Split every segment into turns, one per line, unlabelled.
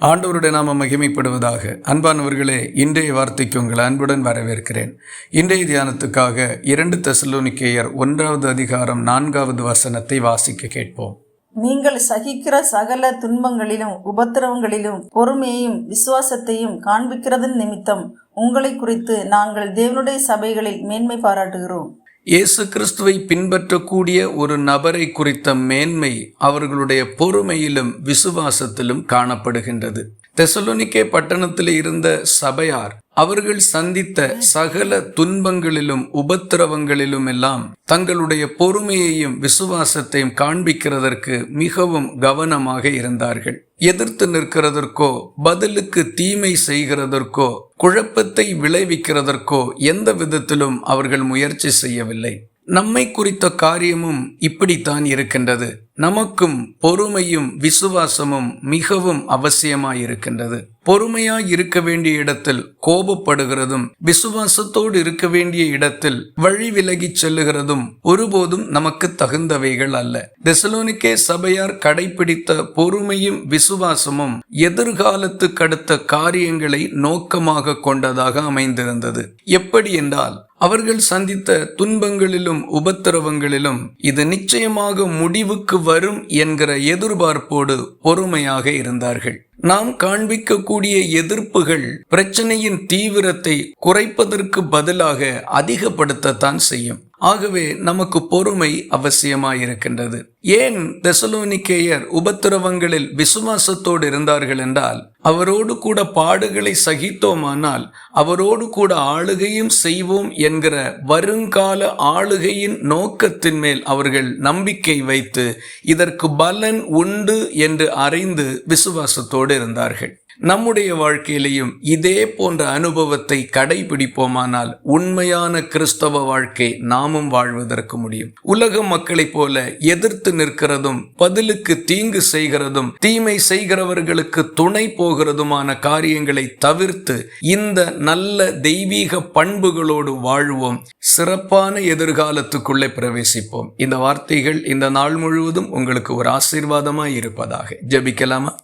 ஆண்டவருடைய நாம மகிமைப்படுவதாக. அன்பானவர்களே இன்றைய வார்த்தைக்கு உங்கள் அன்புடன் வரவேற்கிறேன். இன்றைய தியானத்துக்காக இரண்டு தெசலோனிக்கேயர் ஒன்றாவது அதிகாரம் நான்காவது வசனத்தை வாசிக்க கேட்போம்.
நீங்கள் சகிக்கிற சகல துன்பங்களிலும் உபத்திரவங்களிலும் பொறுமையையும் விசுவாசத்தையும் காண்பிக்கிறதன் நிமித்தம் உங்களை குறித்து நாங்கள் தேவனுடைய சபைகளில் மேன்மை பாராட்டுகிறோம்.
இயேசு கிறிஸ்துவை பின்பற்றக்கூடிய ஒரு நபரை குறித்த மேன்மை அவர்களுடைய பொறுமையிலும் விசுவாசத்திலும் காணப்படுகின்றது. தெசலோனிக்கே பட்டணத்தில் இருந்த சபையார் அவர்கள் சந்தித்த சகல துன்பங்களிலும் உபத்திரவங்களிலும் எல்லாம் தங்களுடைய பொறுமையையும் விசுவாசத்தையும் காண்பிக்கிறதற்கு மிகவும் கவனமாக இருந்தார்கள். எதிர்த்து நிற்கிறதற்கோ பதிலுக்கு தீமை செய்கிறதற்கோ குழப்பத்தை விளைவிக்கிறதற்கோ எந்த விதத்திலும் அவர்கள் முயற்சி செய்யவில்லை. நம்மை குறித்த காரியமும் இப்படித்தான் இருக்கின்றது. நமக்கும் பொறுமையும் விசுவாசமும் மிகவும் அவசியமாயிருக்கின்றது. பொறுமையாய் இருக்க வேண்டிய இடத்தில் கோபப்படுகிறதும் விசுவாசத்தோடு இருக்க வேண்டிய இடத்தில் வழி விலகிச் செல்லுகிறதும் ஒருபோதும் நமக்கு தகுந்தவைகள் அல்ல. தெசலோனிக்கே சபையார் கடைபிடித்த பொறுமையும் விசுவாசமும் எதிர்காலத்து கடுத்த காரியங்களை நோக்கமாக கொண்டதாக அமைந்திருந்தது. எப்படி என்றால் அவர்கள் சந்தித்த துன்பங்களிலும் உபத்திரவங்களிலும் இது நிச்சயமாக முடிவுக்கு வரும் என்கிற எதிர்பார்ப்போடு பொறுமையாக இருந்தார்கள். நாம் காண்பிக்கக்கூடிய எதிர்ப்புகள் பிரச்சனையின் தீவிரத்தை குறைப்பதற்கு பதிலாக அதிகப்படுத்தத்தான் செய்யும். ஆகவே நமக்கு பொறுமை அவசியமாயிருக்கின்றது. ஏன் தெசலோனிக்கேயர் உபத்திரவங்களில் விசுவாசத்தோடு இருந்தார்கள் என்றால் அவரோடு கூட பாடுகளை சகித்தோமானால் அவரோடு கூட ஆளுகையும் செய்வோம் என்கிற வருங்கால ஆளுகையின் நோக்கத்தின் மேல் அவர்கள் நம்பிக்கை வைத்து இதற்கு பலன் உண்டு என்று அறிந்து விசுவாசத்தோடு இருந்தார்கள். நம்முடைய வாழ்க்கையிலையும் இதே போன்ற அனுபவத்தை கடைபிடிப்போமானால் உண்மையான கிறிஸ்தவ வாழ்க்கை நாமும் வாழ்வதற்கு முடியும். உலக மக்களைப் போல எதிர்த்து நிற்கிறதும் பதிலுக்கு தீங்கு செய்கிறதும் தீமை செய்கிறவர்களுக்கு துணை போகிறதுமான காரியங்களை தவிர்த்து இந்த நல்ல தெய்வீக பண்புகளோடு வாழ்வோம். சிறப்பான எதிர்காலத்துக்குள்ளே பிரவேசிப்போம். இந்த வார்த்தைகள் இந்த நாள் முழுவதும் உங்களுக்கு ஒரு ஆசீர்வாதமாய் இருப்பதாக. ஜெபிக்கலாமா?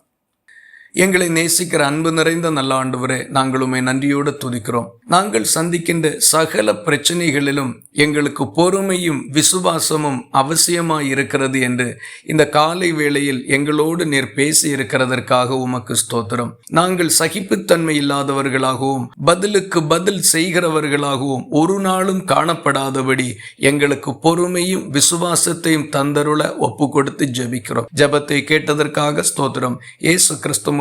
எங்களை நேசிக்கிற அன்பு நிறைந்த நல்ல ஆண்டவரே நாங்கள் உண்மை நன்றியோடு துதிக்கிறோம். நாங்கள் சந்திக்கின்ற சகல பிரச்சனைகளிலும் எங்களுக்கு பொறுமையும் விசுவாசமும் அவசியமாய் இருக்கிறது என்று இந்த காலை வேளையில் எங்களோடு நீர் பேசி இருக்கிறதற்காக உமக்கு ஸ்தோத்திரம். நாங்கள் சகிப்புத்தன்மை இல்லாதவர்களாகவும் பதிலுக்கு பதில் செய்கிறவர்களாகவும் ஒரு நாளும் காணப்படாதபடி எங்களுக்கு பொறுமையும் விசுவாசத்தையும் தந்தருள ஒப்பு கொடுத்து ஜெபிக்கிறோம். ஜெபத்தை கேட்டதற்காக ஸ்தோத்திரம். ஏசு கிறிஸ்து